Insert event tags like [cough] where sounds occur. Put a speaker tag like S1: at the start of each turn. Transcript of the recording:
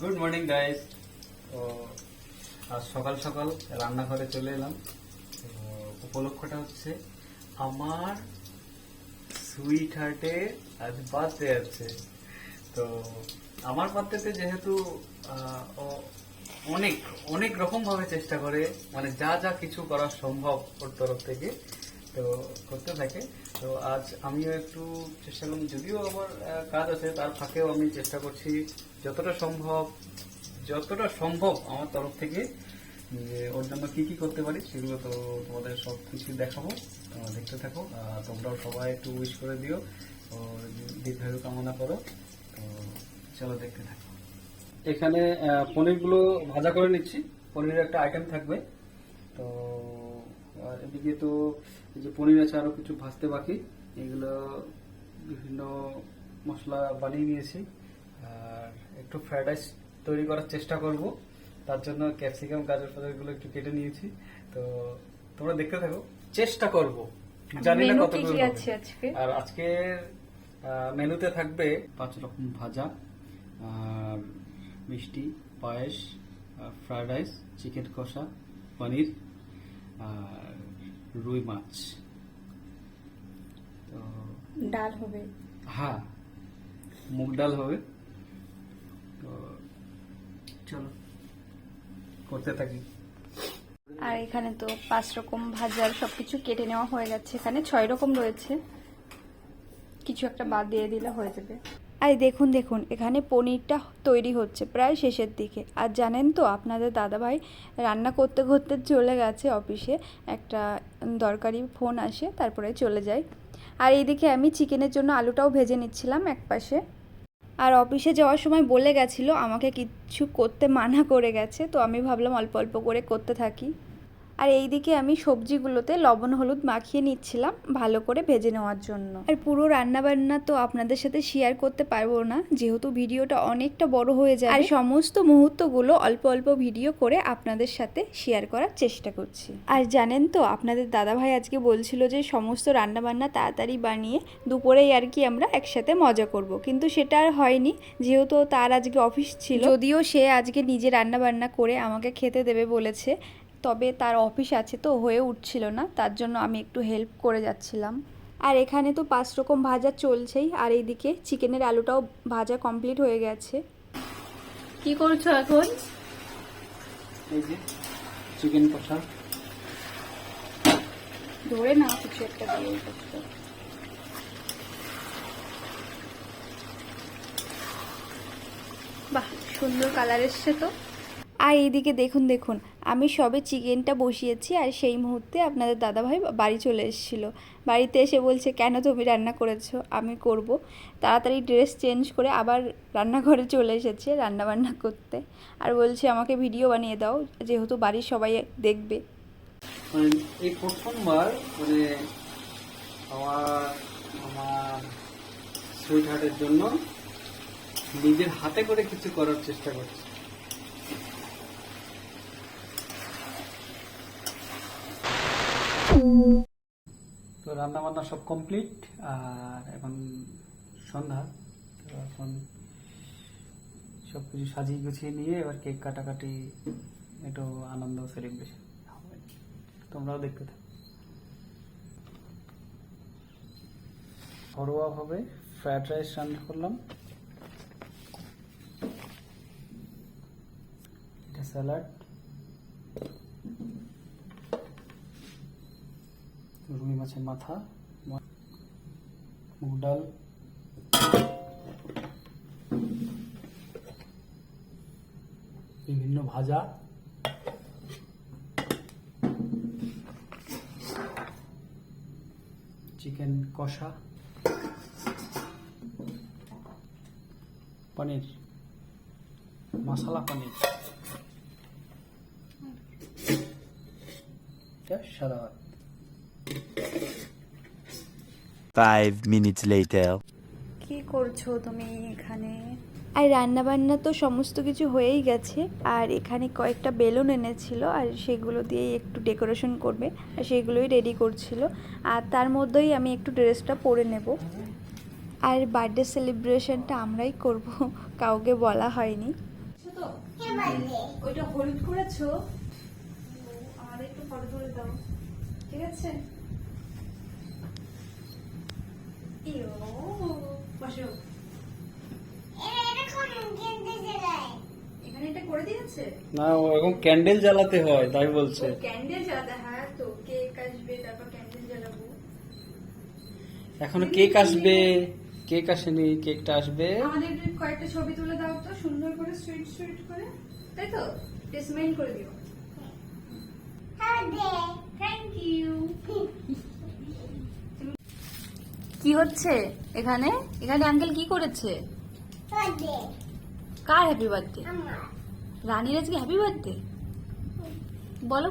S1: Good morning guys তো, আজ সকাল সকাল রান্নাঘরে চলে এলাম। তো, উপলক্ষটা হচ্ছে আমার সুইট হার্টে আজ বার্থডে আছে। তো, আমার বার্থডেতে যেহেতু অনেক অনেক রকম ভাবে চেষ্টা করে মানে যা যা কিছু করা সম্ভব ওর তরফ থেকে, তো করতে থাকে। তো আজ আমিও একটু চেষ্টা করলাম, যদিও আমার কাজ আছে, তার ফাঁকেও আমি চেষ্টা করছি যতটা সম্ভব যতটা সম্ভব আমার তরফ থেকে, যে জন্য কি কি করতে পারি সেগুলো তো তোমাদের সব কিছু দেখাবো। তোমরা দেখতে থাকো, আর তোমরাও সবাই একটু উইশ করে দিও। ও দীর্ঘায়ু কামনা করো। তো চলো দেখতে থাকো। এখানে পনিরগুলো ভাজা করে নিচ্ছি। পনিরের একটা আইটেম থাকবে। তো, আর এদিকে তো যে পনির আছে আরও কিছু ভাজতে বাকি। এগুলো বিভিন্ন মশলা বানিয়ে নিয়েছি। আর একটু ফ্রাইড রাইস তৈরি করার চেষ্টা করব। তার জন্য ক্যাপসিকাম গাজর ফাজরগুলো একটু কেটে নিয়েছি। তো তোমরা দেখতে থাকো। চেষ্টা করব। জানি না কত
S2: আজকে?
S1: আর আজকের মেনুতে থাকবে পাঁচ রকম ভাজা আর মিষ্টি পায়েস ফ্রাইড রাইস চিকেন কষা পনির আর রুই মাছ। তো
S2: ডাল হবে।
S1: হ্যাঁ মুগ ডাল হবে। চলো, করতে থাকি।
S2: আর এখানে তো পাঁচ রকম ভাজার সবকিছু কেটে নেওয়া হয়ে যাচ্ছে এখানে ছয় রকম রয়েছে। কিছু একটা বাদ দিয়ে দিলে হয়ে যাবে। আর দেখুন দেখুন, এখানে পনিরটা তৈরি হচ্ছে প্রায় শেষের দিকে। আর জানেন তো, আপনাদের দাদাভাই রান্না করতে করতে চলে গেছে অফিসে। একটা দরকারি ফোন আসে, তারপরে চলে যায়। আর এইদিকে আমি চিকেনের জন্য আলুটাও ভেজে নিচ্ছিলাম এক পাশে আর অফিসে যাওয়ার সময় বলে গেছিল, আমাকে কিছু করতে মানা করে গেছে, তো আমি ভাবলাম অল্প অল্প করে করতে থাকি। আর এইদিকে আমি সবজিগুলোতে লবণ, হলুদ মাখিয়ে নিচ্ছিলাম ভালো করে ভেজে নেওয়ার জন্য। আর পুরো রান্নাবান্না তো আপনাদের সাথে শেয়ার করতে পারব না, যেহেতু ভিডিওটা অনেকটা বড় হয়ে যায় আর সমস্ত মুহূর্তগুলো অল্প অল্প ভিডিও করে আপনাদের সাথে শেয়ার করার চেষ্টা করছি। আর জানেন তো, আপনাদের দাদাভাই আজকে বলছিল যে সমস্ত রান্নাবান্না তাড়াতাড়ি বানিয়ে দুপুরেই আর কি আমরা একসাথে মজা করব। কিন্তু সেটা আর হয়নি, যেহেতু তার আজকে অফিস ছিল। যদিও সে আজকে নিজে রান্না বান্না করে আমাকে খেতে দেবে বলেছে তবে তার অফিস আছে তো হয়ে উঠছিল না তার জন্য আমি একটু হেল্প করে যাচ্ছিলাম। আর এখানে তো পাঁচ রকম ভাজা চলছেই আর এইদিকে চিকেনের আলুটাও ভাজা কমপ্লিট হয়ে গেছে। কি করছ এখন?
S1: এই যে চিকেন কষা।
S2: ধরে না কিছু একটা দিয়ে বাহ সুন্দর কালার এসছে তো। আর এইদিকে দেখুন দেখুন আমি সবে চিকেনটা বসিয়েছি আর সেই মুহূর্তে আপনাদের দাদাভাই বাড়ি চলে এসেছিল। বাড়িতে এসে বলছে, কেন তুমি রান্না করেছ? আমি করব। তাড়াতাড়ি ড্রেস চেঞ্জ করে আবার রান্নাঘরে চলে এসেছে রান্না বান্না করতে। আর বলছে, আমাকে ভিডিও বানিয়ে দাও, যেহেতু বাড়ির সবাই দেখবে।
S1: এই প্রথমবার মানে আমার আমার সুইট হার্টের জন্য নিজের হাতে করে কিছু করার চেষ্টা করছি। তো রান্না বান্না সব কমপ্লিট, আর এখন সন্ধ্যা। তো এখন সব কিছু সাজিয়ে গুছিয়ে নিয়ে এবার কেক কাটাকাটি, একটু আনন্দ সেলিব্রেশন তোমরাও দেখতে থাকো। ঘরোয়াভাবে ফ্রাইড রাইস রান্না করলাম। এটা স্যালাড মাছের মাথা মা- মুগ ডাল বিভিন্ন ভাজা। চিকেন কষা। পনির। মশলা পনির। সাদা ভাত।
S3: Five minutes later.
S2: কি করছ তুমি এখানে? আর রান্না বান্না তো সমস্ত কিছু হয়েই গেছে। আর এখানে কয়েকটা বেলুন এনেছিল আর সেগুলো দিয়েই একটু ডেকোরেশন করবে আর সেগুলোই রেডি করছিল। আর তার মধ্যেই আমি একটু ড্রেসটা পরে নেব। আর বার্থডে সেলিব্রেশনটা আমরাই করব কাউকে বলা হয়নি। ওইটা হলুদ করেছ? আমাদের একটু ফটো তুলে দাও। ঠিক আছে ইয়ো, বসো এখানে এটা করে দিয়েছে
S1: না ওরকম ক্যান্ডেল জ্বালাতে হয় তাই বলছে।
S2: ক্যান্ডেল জ্বালাতে হ্যাঁ তো কেক আসবে তারপর ক্যান্ডেল জ্বালাবো।
S1: এখনও কেক আসবে কেক আসেনি কেকটা আসবে।
S2: আমাদের কয়েকটা ছবি তুলে দাও তো সুন্দর করে সুইট সুইট করে। তাই তো? স্মেল করে দিও। হ্যাঁ। থ্যাংক ইউ [laughs] কি হচ্ছে এখানে? এখানে আঙ্কেল কি করেছে? কার হ্যাপি বার্থডে রানীর আজকে হ্যাপি বার্থডে বলো